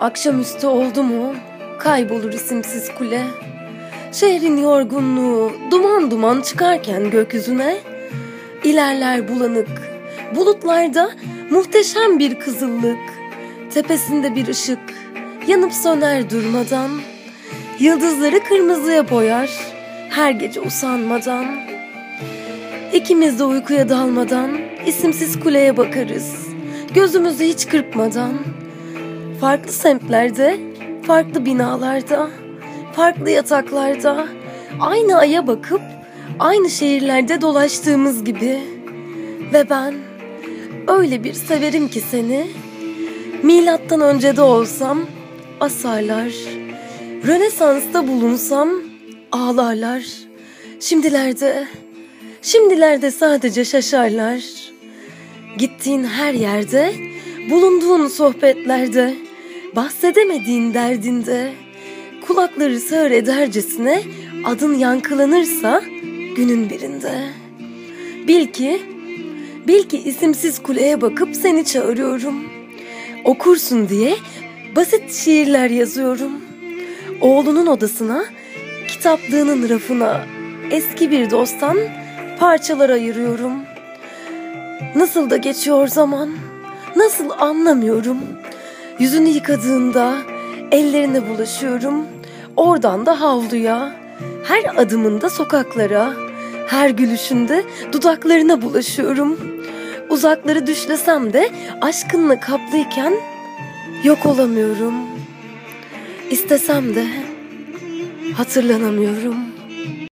Akşamüstü oldu mu kaybolur isimsiz kule. Şehrin yorgunluğu duman duman çıkarken gökyüzüne ilerler bulanık. Bulutlarda muhteşem bir kızıllık. Tepesinde bir ışık yanıp söner durmadan. Yıldızları kırmızıya boyar her gece usanmadan. İkimiz de uykuya dalmadan isimsiz kuleye bakarız. Gözümüzü hiç kırpmadan. Farklı semtlerde, farklı binalarda, farklı yataklarda, aynı aya bakıp aynı şehirlerde dolaştığımız gibi. Ve ben öyle bir severim ki seni. Milattan önce de olsam asarlar. Rönesans'ta bulunsam ağlarlar. Şimdilerde, şimdilerde sadece şaşarlar. Gittiğin her yerde, bulunduğun sohbetlerde, bahsedemediğin derdinde, kulakları sağır edercesine adın yankılanırsa günün birinde. Bil ki, bil ki isimsiz kuleye bakıp seni çağırıyorum. Okursun diye basit şiirler yazıyorum. Oğlunun odasına, kitaplığının rafına eski bir dosttan parçalar ayırıyorum. Nasıl da geçiyor zaman, nasıl anlamıyorum. Yüzünü yıkadığında ellerine bulaşıyorum. Oradan da havluya, her adımında sokaklara, her gülüşünde dudaklarına bulaşıyorum. Uzakları düşlesem de aşkınla kaplıyken yok olamıyorum. İstesem de hatırlanamıyorum.